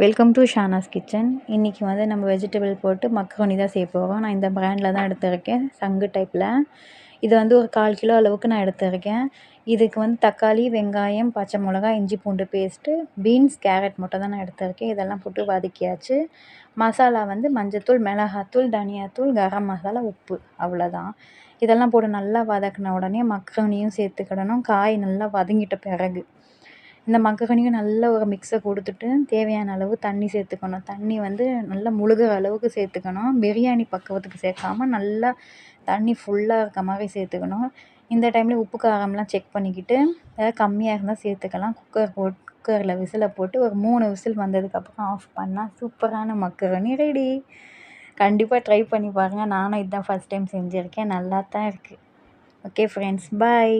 Welcome to Shahnaz kitchen இன்றைக்கி வந்து நம்ம வெஜிடபிள் போட்டு மக்ரோனி தான் செய்ய போகிறோம் நான் இந்த ப்ராண்டில் தான் எடுத்திருக்கேன். சங்கு டைப்பில் இது வந்து ஒரு கால் கிலோ அளவுக்கு நான் எடுத்திருக்கேன். இதுக்கு வந்து தக்காளி வெங்காயம் பச்சை மிளகாய் இஞ்சி பூண்டு பேஸ்ட்டு பீன்ஸ் கேரட் மட்டும் தான் நான் எடுத்திருக்கேன். இதெல்லாம் போட்டு வதக்கியாச்சு. மசாலா வந்து மஞ்சத்தூள் மிளகாத்தூள் தனியாத்தூள் கரம் மசாலா உப்பு. அவ்வளோதான் இதெல்லாம் போட்டு நல்லா வதக்கின உடனே மக்ரோனியும் சேர்த்துக்கிடணும். காய் நல்லா வதங்கிட்ட பிறகு. இந்த மக்ககனியும் நல்ல ஒரு மிக்ஸை கொடுத்துட்டு தேவையான அளவு தண்ணி சேர்த்துக்கணும். தண்ணி வந்து நல்லா முழுகிற அளவுக்கு சேர்த்துக்கணும். பிரியாணி பக்குவத்துக்கு சேர்க்காம நல்லா தண்ணி ஃபுல்லாக இருக்க மாதிரி சேர்த்துக்கணும். இந்த டைமில் உப்பு காரம்லாம் செக் பண்ணிக்கிட்டு ஏதாவது கம்மியாக இருந்தால் சேர்த்துக்கலாம். குக்கர் போட் குக்கரில் விசிலை போட்டு ஒரு மூணு விசில் வந்ததுக்கப்புறம் ஆஃப் பண்ணால் சூப்பரான மக்கரணி ரெடி கண்டிப்பாக ட்ரை பண்ணி பாருங்கள் நானும் இதுதான் ஃபஸ்ட் டைம் செஞ்சுருக்கேன். நல்லா தான் இருக்குது ஓகே ஃப்ரெண்ட்ஸ் பாய்